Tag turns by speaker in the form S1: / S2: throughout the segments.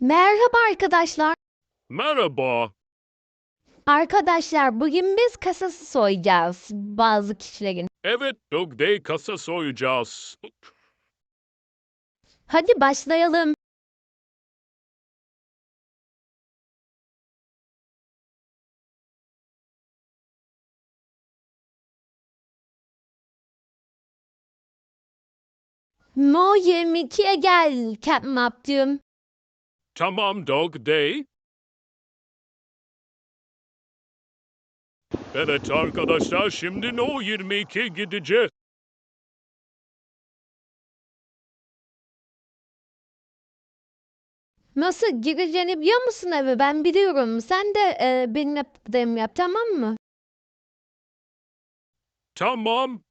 S1: Merhaba arkadaşlar.
S2: Merhaba.
S1: Arkadaşlar bugün biz kasası soyacağız bazı kişilerin.
S2: Evet, Dog Day kasa soyacağız.
S1: Hadi başlayalım. Mo 22'ye gel Abdüm.
S2: Tamam Dog Day. Evet arkadaşlar, şimdi No 22 gideceğiz.
S1: Nasıl gireceğini biliyor musun eve? Ben biliyorum. Sen de e, benimle dem yap tamam mı?
S2: Tamam.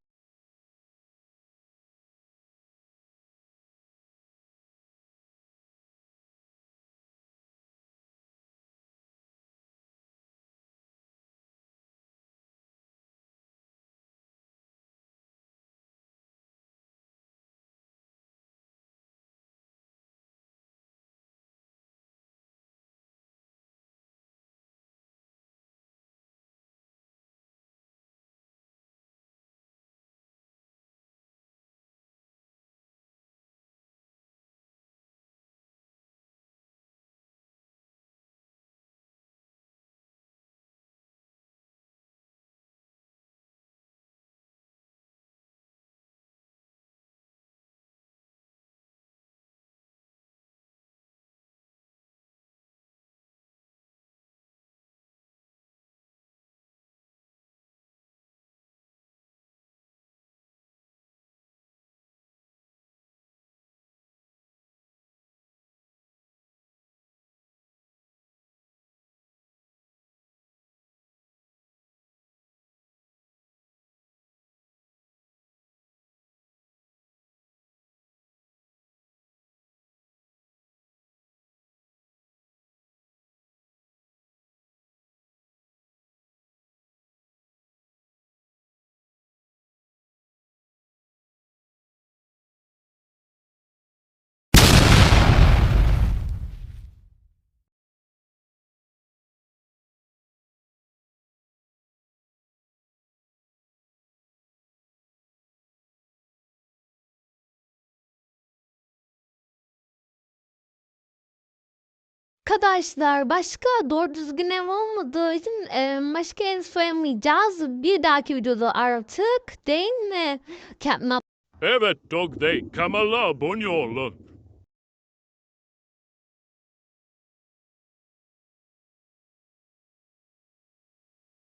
S1: Arkadaşlar başka doğru düzgün ev olmadığı için e, başka ev soyamayacağız. Bir dahaki videoda artık değil mi?
S2: Evet Dog Day, kanala abone olun.